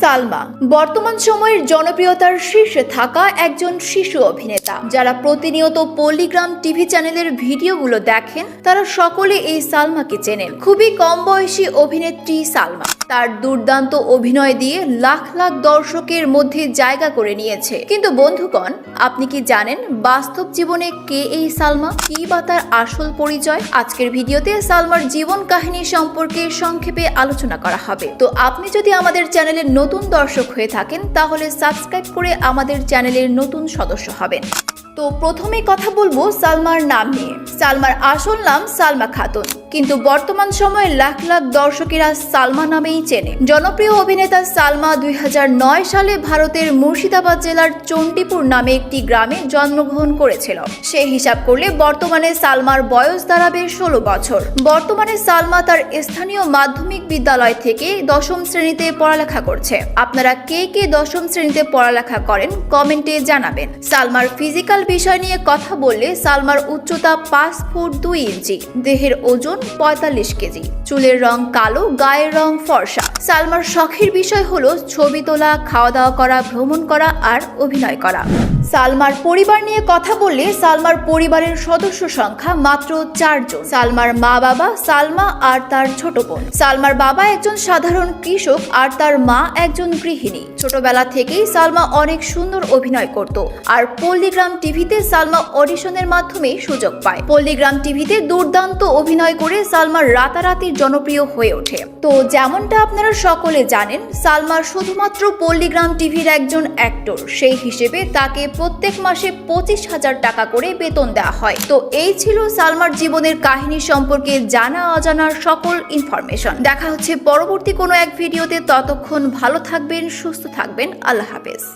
সালমা। বর্তমান সময়ের জনপ্রিয়তার শীর্ষে থাকা একজন শিশু অভিনেতা। যারা প্রতিনিয়ত পল্লিগ্রাম টিভি চ্যানেলের ভিডিওগুলো দেখেন, তারা সকলে এই সালমাকে চেনেন। খুবই কম বয়সী অভিনেত্রী সালমা। তার দুর্দান্ত অভিনয় দিয়ে লাখ লাখ দর্শকের মধ্যে জায়গা করে নিয়েছে। কিন্তু বন্ধুগণ, আপনি কি জানেন বাস্তব জীবনে কে এই সালমা? কি বা তার আসল পরিচয়? আজকের ভিডিওতে সালমার জীবন কাহিনী সম্পর্কে সংক্ষেপে আলোচনা করা হবে। তো আপনি যদি আমাদের চ্যানেলের নতুন দর্শক হয়ে থাকেন, তাহলে সাবস্ক্রাইব করে আমাদের চ্যানেলের নতুন সদস্য হবেন। তো প্রথমে কথা বলব সালমার নাম নিয়ে। সালমার আসল নাম সালমা খাতুন। কিন্তু বর্তমান সময়ে লাখ লাখ দর্শকেরা সালমা নামেই চেনে। জনপ্রিয় অভিনেতা সালমা দুই হাজার নয় সালে ভারতের মুর্শিদাবাদ জেলার চণ্ডীপুর নামে একটি গ্রামে জন্মগ্রহণ করেছিল। সে হিসাব করলে বর্তমানে সালমার বয়স দাঁড়াবে ষোলো বছর। বর্তমানে সালমা তার স্থানীয় মাধ্যমিক বিদ্যালয় থেকে দশম শ্রেণীতে পড়ালেখা করছে। আপনারা কে কে দশম শ্রেণীতে পড়ালেখা করেন কমেন্টে জানাবেন। সালমার ফিজিক্যাল বিষয় নিয়ে কথা বললে সালমার উচ্চতা পাঁচ ফুট দুই ইঞ্চি। দেহের ওজন পঁয়তাল্লিশ কেজি। চুলের রং কালো, গায়ের রং ফর্সা। সালমার শখের বিষয় হলো ছবি তোলা খাওয়া দাওয়া করা, ভ্রমণ করা আর অভিনয় করা। সালমার পরিবার নিয়ে কথা বললে সালমার পরিবারের সদস্য সংখ্যা মাত্র চারজন। সালমার মা বাবা সালমা আর তার ছোট বোন। সালমার বাবা একজন সাধারণ কৃষক আর তার মা একজন গৃহিণী। ছোটবেলা থেকেই সালমা অনেক সুন্দর অভিনয় করত। আর পল্লীগ্রাম টিভিতে সালমা অডিশনের মাধ্যমে সুযোগ পায়। পল্লীগ্রাম টিভিতে দুর্দান্ত অভিনয় করে সালমা রাতারাতি জনপ্রিয় হয়ে ওঠে। তো যেমনটা আপনারা সকলে জানেন, সালমার শুধুমাত্র পল্লীগ্রাম টিভির একজন অ্যাক্টর সেই হিসেবে তাকে প্রত্যেক মাসে পঁচিশ হাজার টাকা করে বেতন দেওয়া হয়। তো এই ছিল সালমার জীবনের কাহিনী সম্পর্কে জানা অজানার সকল ইনফরমেশন দেখা হচ্ছে পরবর্তী কোনো এক ভিডিওতে ততক্ষণ ভালো থাকবেন, সুস্থ থাকবেন। আল্লাহ হাফেজ।